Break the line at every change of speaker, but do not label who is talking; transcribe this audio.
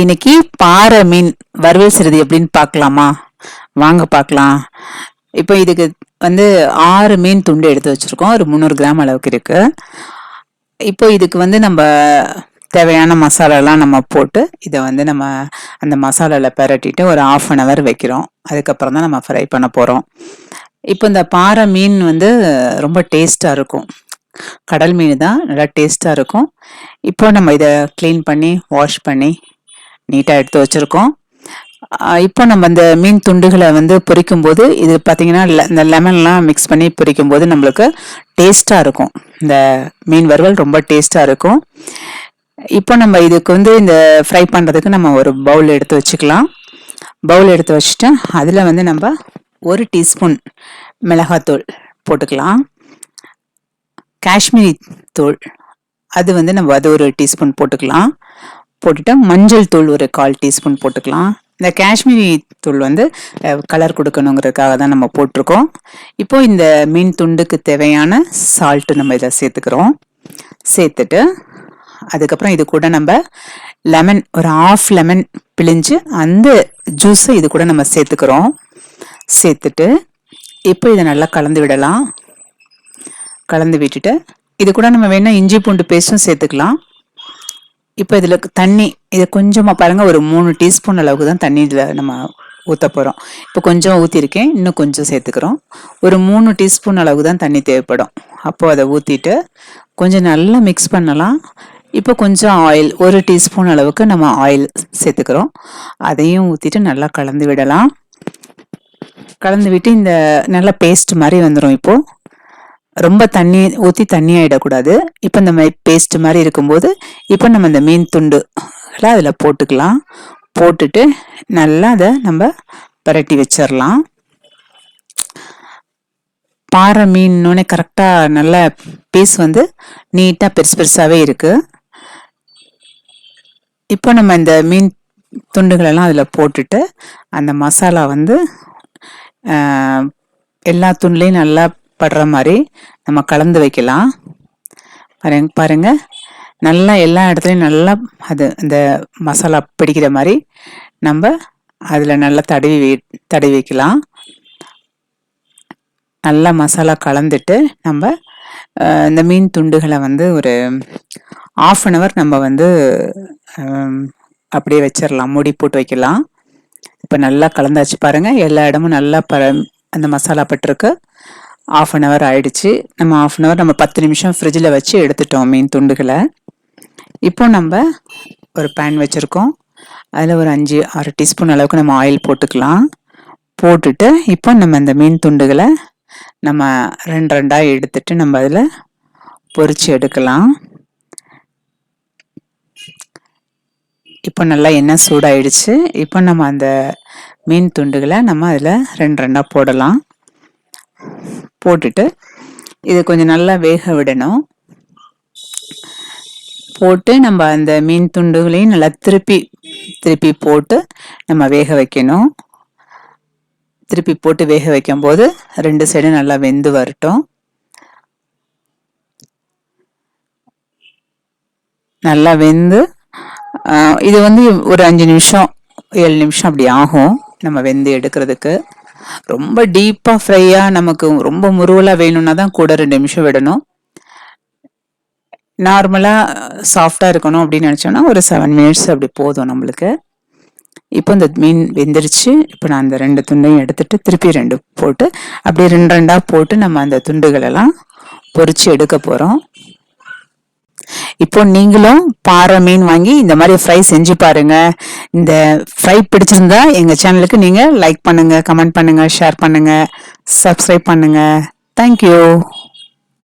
இன்னைக்கு பாறை மீன் வறுவல் செய்கிறது எப்படின்னு பார்க்கலாமா? வாங்க பார்க்கலாம். இப்போ இதுக்கு வந்து ஆறு மீன் துண்டு எடுத்து வச்சுருக்கோம். ஒரு முந்நூறு கிராம் அளவுக்கு இருக்கு. இப்போ இதுக்கு வந்து நம்ம தேவையான மசாலாலாம் நம்ம போட்டு இதை வந்து நம்ம அந்த மசாலாவில் பரட்டிட்டு ஒரு ஆஃப் அன் ஹவர் வைக்கிறோம். அதுக்கப்புறம் தான் நம்ம ஃப்ரை பண்ண போகிறோம் இப்போ இந்த பாறை மீன் வந்து ரொம்ப டேஸ்ட்டாக இருக்கும். கடல் மீன் தான் நல்லா டேஸ்ட்டாக இருக்கும். இப்போ நம்ம இதை க்ளீன் பண்ணி வாஷ் பண்ணி நீட்டாக எடுத்து வச்சுருக்கோம். இப்போ நம்ம இந்த மீன் துண்டுகளை வந்து பொரிக்கும் போது இது பார்த்தீங்கன்னா இந்த லெமன்லாம் மிக்ஸ் பண்ணி பொரிக்கும் போது நம்மளுக்கு டேஸ்ட்டாக இருக்கும். இந்த மீன் வறுவல் ரொம்ப டேஸ்ட்டாக இருக்கும். இப்போ நம்ம இதுக்கு வந்து இந்த ஃப்ரை பண்ணுறதுக்கு நம்ம ஒரு பவுல் எடுத்து வச்சுக்கலாம். பவுல் எடுத்து வச்சுட்டு அதில் வந்து நம்ம ஒரு டீஸ்பூன் மிளகாத்தூள் போட்டுக்கலாம். காஷ்மீரி தூள் அது வந்து நம்ம அது ஒரு டீஸ்பூன் போட்டுக்கலாம். போட்டுட்டு மஞ்சள் தூள் ஒரு கால் டீஸ்பூன் போட்டுக்கலாம். இந்த காஷ்மீரி தூள் வந்து கலர் கொடுக்கணுங்கிறதுக்காக தான் நம்ம போட்டிருக்கோம். இப்போ இந்த மீன் துண்டுக்கு தேவையான சால்ட்டு நம்ம இதை சேர்த்துக்கிறோம். சேர்த்துட்டு அதுக்கப்புறம் இது கூட நம்ம லெமன் ஒரு ஆஃப் லெமன் பிழிஞ்சு அந்த ஜூஸை இது கூட நம்ம சேர்த்துக்கிறோம். சேர்த்துட்டு இப்போ இதை நல்லா கலந்து விடலாம். கலந்து விட்டுட்டு இது கூட நம்ம வேணால் இஞ்சி பூண்டு பேஸ்ட்டும் சேர்த்துக்கலாம். இப்போ இதில் தண்ணி இதை கொஞ்சமாக பாருங்கள் ஒரு மூணு டீஸ்பூன் அளவுக்கு தான் தண்ணி இதில் நம்ம ஊற்ற போகிறோம் இப்போ கொஞ்சம் ஊற்றிருக்கேன் இன்னும் கொஞ்சம் சேர்த்துக்கிறோம். ஒரு மூணு டீஸ்பூன் அளவுக்கு தான் தண்ணி தேவைப்படும். அப்போது அதை ஊற்றிட்டு கொஞ்சம் நல்லா மிக்ஸ் பண்ணலாம். இப்போ கொஞ்சம் ஆயில் ஒரு டீஸ்பூன் அளவுக்கு நம்ம ஆயில் சேர்த்துக்கிறோம். அதையும் ஊற்றிட்டு நல்லா கலந்து விடலாம். கலந்து விட்டு இந்த நல்ல பேஸ்ட் மாதிரி வந்துடும் இப்போது ரொம்ப தண்ணி ஊற்றி தண்ணி ஆகிடக்கூடாது இப்போ இந்த மாதிரி பேஸ்ட் மாதிரி இருக்கும்போது இப்போ நம்ம இந்த மீன் துண்டு அதில் போட்டுக்கலாம். போட்டுட்டு நல்லா அதை நம்ம பரட்டி வச்சிடலாம். பாறை மீன்னொன்னே கரெக்டாக நல்ல பீஸ் வந்து நீட்டாக பெருசு பெருசாகவே இருக்குது இப்போ நம்ம இந்த மீன் துண்டுகளெல்லாம் அதில் போட்டுட்டு அந்த மசாலா வந்து எல்லா துண்டுலேயும் நல்லா படுற மாதிரி நம்ம கலந்து வைக்கலாம். பாருங்க பாருங்க. நல்லா எல்லா இடத்துலையும் நல்லா அது இந்த மசாலா பிடிக்கிற மாதிரி நம்ம அதில் நல்லா தடவி வை- தடவி வைக்கலாம். நல்லா மசாலா கலந்துட்டு நம்ம இந்த மீன் துண்டுகளை வந்து ஒரு ஆஃப் அன் ஹவர் நம்ம வந்து அப்படியே வச்சிடலாம் மூடி போட்டு வைக்கலாம். இப்போ நல்லா கலந்தாச்சு பாருங்கள் எல்லா இடமும் நல்லா ப அந்த மசாலா பட்டிருக்கு. ஆஃப் அன் ஹவர் ஆயிடுச்சு. நம்ம ஆஃப் அன் ஹவர் நம்ம பத்து நிமிஷம் ஃப்ரிட்ஜில் வச்சு எடுத்துட்டோம் மீன் துண்டுகளை. இப்போ நம்ம ஒரு பேன் வச்சுருக்கோம். அதில் ஒரு அஞ்சு ஆறு டீஸ்பூன் அளவுக்கு நம்ம ஆயில் போட்டுக்கலாம். போட்டுட்டு இப்போ நம்ம இந்த மீன் துண்டுகளை நம்ம ரெண்டு ரெண்டாக எடுத்துட்டு நம்ம அதில் பொறிச்சு எடுக்கலாம். இப்போ நல்லா எண்ணெய் சூடாயிடுச்சு. இப்போ நம்ம அந்த மீன் துண்டுகளை நம்ம அதில் ரெண்டு ரெண்டாக போடலாம். போட்டுட்டு இது கொஞ்சம் நல்லா வேக விடணும். போட்டு நம்ம அந்த மீன் துண்டுகளையும் நல்லா திருப்பி திருப்பி போட்டு நம்ம வேக வைக்கணும். திருப்பி போட்டு வேக வைக்கும்போது ரெண்டு சைடும் நல்லா வெந்து வரட்டும். நல்லா வெந்து இது வந்து ஒரு அஞ்சு நிமிஷம் ஏழு நிமிஷம் அப்படி ஆகும் நம்ம வெந்து எடுக்கிறதுக்கு. ரொம்ப டீப்பாக ஃப்ரையாக நமக்கு ரொம்ப முருவலாக வேணும்னா தான் கூட ரெண்டு நிமிஷம் விடணும். நார்மலாக சாஃப்டாக இருக்கணும் அப்படின்னு நினச்சோன்னா ஒரு செவன் மினிட்ஸ் அப்படி போதும் நம்மளுக்கு. இப்போ இந்த மீன் வெந்துருச்சு. இப்போ நான் அந்த ரெண்டு துண்டையும் எடுத்துட்டு திருப்பி ரெண்டு போட்டு அப்படியே ரெண்டு ரெண்டாக போட்டு நம்ம அந்த துண்டுகளெல்லாம் பொறிச்சு எடுக்க போகிறோம் இப்போ நீங்களும் பாறை மீன் வாங்கி இந்த மாதிரி ஃப்ரை செஞ்சு பாருங்க. இந்த ஃப்ரை பிடிச்சிருந்தா எங்கள் சேனலுக்கு நீங்கள் லைக் பண்ணுங்க கமெண்ட் பண்ணுங்க ஷேர் பண்ணுங்க சப்ஸ்கிரைப் பண்ணுங்க. தேங்க்யூ